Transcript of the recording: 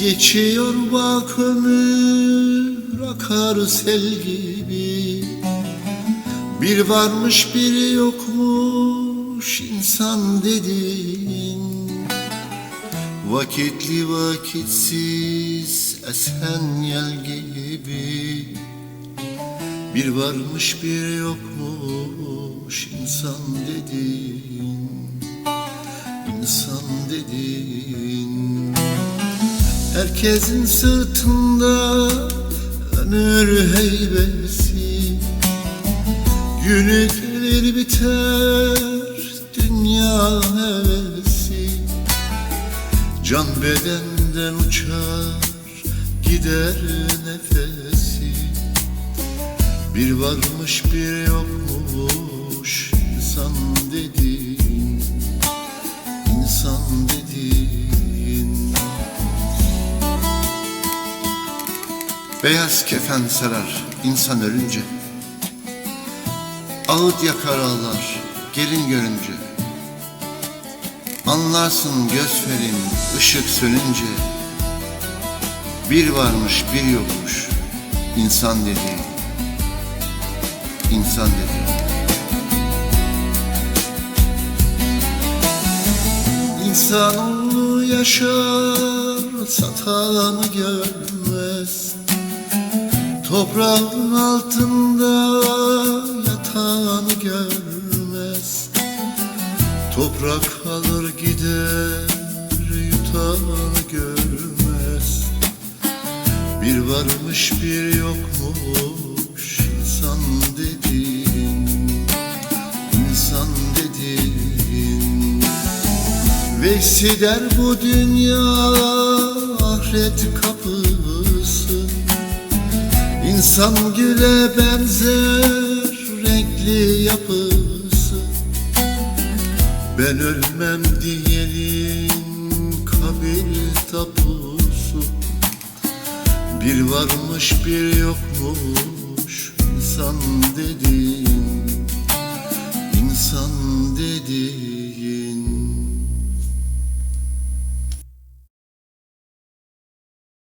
Geçiyor bak ömür akar sel gibi. Bir varmış bir yokmuş insan dediğin. Vakitli vakitsiz esen yel gibi. Bir varmış bir yokmuş insan dediğin. İnsan dediğin Herkesin sırtında ömür heybesi. Günü gelir biter dünya hevesi Can bedenden uçar gider nefesi. Bir varmış bir yokmuş insan dediğin. İnsan Beyaz kefen sarar insan ölünce. Ağıt yakar ağlar gelin görünce. Anlarsın göz ferin ışık sönünce. Bir varmış bir yokmuş insan dediğin insan dediğin İnsanoğlu yaşar satanı görmez Toprağın altında yatanı görmez. Toprak alır gider yutanı görmez. Bir varmış bir yokmuş insan dediğin insan dediğin. Veysi der bu dünya ahiret kapısı İnsan güle benzer renkli yapısı. Ben ölmem diyelim kabir tapusu. Bir varmış bir yokmuş insan dediğin insan dediğin